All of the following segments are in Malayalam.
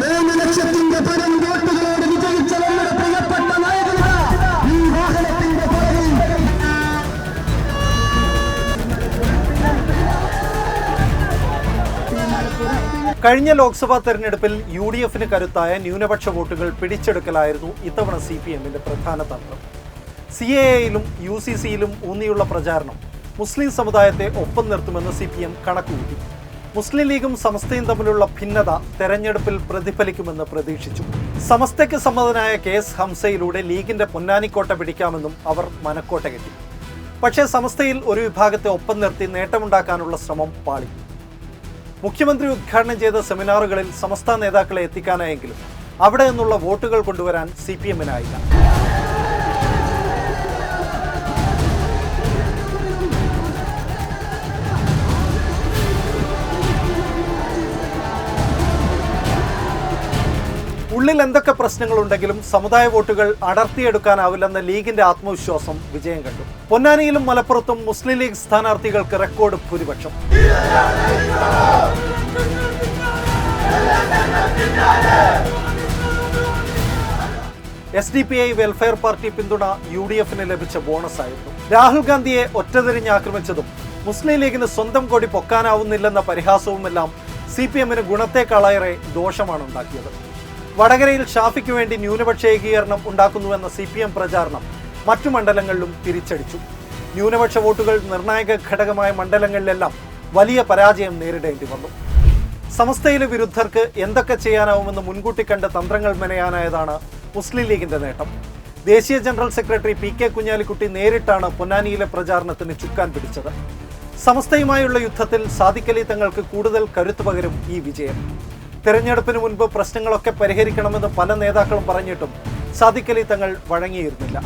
മൂന്ന് ലക്ഷത്തിന്റെ പരം വോട്ടുകളോട് വിജയിച്ച നമ്മുടെ പ്രിയപ്പെട്ട നായകന. ഈ വാഹനത്തിന്റെ പുറകിൽ. കഴിഞ്ഞ ലോക്സഭാ തെരഞ്ഞെടുപ്പിൽ യു ഡി എഫിന് കരുത്തായ ന്യൂനപക്ഷ വോട്ടുകൾ പിടിച്ചെടുക്കലായിരുന്നു ഇത്തവണ സി പി എമ്മിന്റെ പ്രധാന തന്ത്രം. സി എ എയിലും യു സി സിയിലും ഊന്നിയുള്ള പ്രചാരണം മുസ്ലിം സമുദായത്തെ ഒപ്പം നിർത്തുമെന്ന് സി പി എം കണക്കുകൂട്ടി. മുസ്ലിം ലീഗും സമസ്തയും തമ്മിലുള്ള ഭിന്നത തെരഞ്ഞെടുപ്പിൽ പ്രതിഫലിക്കുമെന്ന് പ്രതീക്ഷിച്ചു. സമസ്തയ്ക്ക് സമ്മതനായ കെ എസ് ഹംസയിലൂടെ ലീഗിന്റെ പൊന്നാനിക്കോട്ട പിടിക്കാമെന്നും അവർ മനക്കോട്ട കെട്ടി. പക്ഷേ സമസ്തയിൽ ഒരു വിഭാഗത്തെ ഒപ്പം നിർത്തി നേട്ടമുണ്ടാക്കാനുള്ള ശ്രമം പാളി. മുഖ്യമന്ത്രി ഉദ്ഘാടനം ചെയ്ത സെമിനാറുകളിൽ സമസ്ത നേതാക്കളെ എത്തിക്കാനായെങ്കിലും അവിടെ നിന്നുള്ള വോട്ടുകൾ കൊണ്ടുവരാൻ സി പി എമ്മിനായില്ല. ഉള്ളിൽ എന്തൊക്കെ പ്രശ്നങ്ങളുണ്ടെങ്കിലും സമുദായ വോട്ടുകൾ അടർത്തിയെടുക്കാനാവില്ലെന്ന ലീഗിന്റെ ആത്മവിശ്വാസം വിജയം കണ്ടു. പൊന്നാനിയിലും മലപ്പുറത്തും മുസ്ലിം ലീഗ് സ്ഥാനാർത്ഥികൾക്ക് റെക്കോർഡ് ഭൂരിപക്ഷം. S D P I welfare party പിന്തുണ യു ഡി എഫിന് ലഭിച്ച ബോണസായിരുന്നു. രാഹുൽ ഗാന്ധിയെ ഒറ്റതിരിഞ്ഞ് ആക്രമിച്ചതും മുസ്ലിം ലീഗിന് സ്വന്തം കൊടി പൊക്കാനാവുന്നില്ലെന്ന പരിഹാസവുമെല്ലാം സി പി എമ്മിന് ഗുണത്തെക്കാളേറെ ദോഷമാണ് ഉണ്ടാക്കിയത് വടകരയിൽ ഷാഫിക്ക് വേണ്ടി ന്യൂനപക്ഷ ഏകീകരണം ഉണ്ടാക്കുന്നുവെന്ന സി പി എം പ്രചാരണം മറ്റു മണ്ഡലങ്ങളിലും തിരിച്ചടിച്ചു. ന്യൂനപക്ഷ വോട്ടുകൾ നിർണായക ഘടകമായ മണ്ഡലങ്ങളിലെല്ലാം വലിയ പരാജയം നേരിടേണ്ടി വന്നു. സമസ്തയിലെ വിരുദ്ധർക്ക് എന്തൊക്കെ ചെയ്യാനാവുമെന്ന് മുൻകൂട്ടി കണ്ട് തന്ത്രങ്ങൾ മെനയാനായതാണ് മുസ്ലിം ലീഗിന്റെ നേട്ടം. ദേശീയ general secretary P K Kunhalikutty നേരിട്ടാണ് പൊന്നാനിയിലെ പ്രചാരണത്തിന് ചുക്കാൻ പിടിച്ചത്. സമസ്തയുമായുള്ള യുദ്ധത്തിൽ സാദിഖലി തങ്ങൾക്ക് കൂടുതൽ കരുത്തു പകരും ഈ വിജയം. തെരഞ്ഞെടുപ്പിന് മുൻപ് പ്രശ്നങ്ങളൊക്കെ പരിഹരിക്കണമെന്ന് പല നേതാക്കളും പറഞ്ഞിട്ടും സാദിഖലി തങ്ങൾ വഴങ്ങിയിരുന്നില്ല.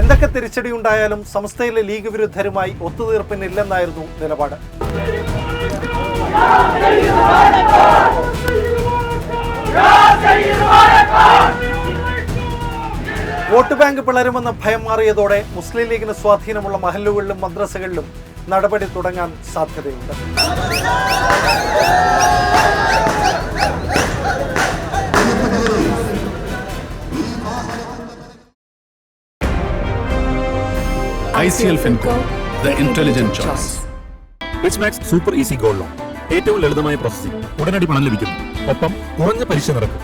എന്തൊക്കെ തിരിച്ചടി ഉണ്ടായാലും സംസ്ഥയിലെ ലീഗ് വിരുദ്ധരുമായി ഒത്തുതീർപ്പിനില്ലെന്നായിരുന്നു നിലപാട്. വോട്ട് ബാങ്ക് പിളരുമെന്ന ഭയം മാറിയതോടെ മുസ്ലിം ലീഗിന് സ്വാധീനമുള്ള മഹല്ലുകളിലും മദ്രസകളിലും നടപടി തുടങ്ങാൻ സാധ്യതയുണ്ട്. ICL FinCo, the intelligent choice. Rich max super easy gold loan ഏറ്റവും ലളിതമായ പ്രോസസ്സിംഗ് ഉടനടി പണം ലഭിക്കുന്നു. ഒപ്പം കുറഞ്ഞ പലിശ നിരക്ക്.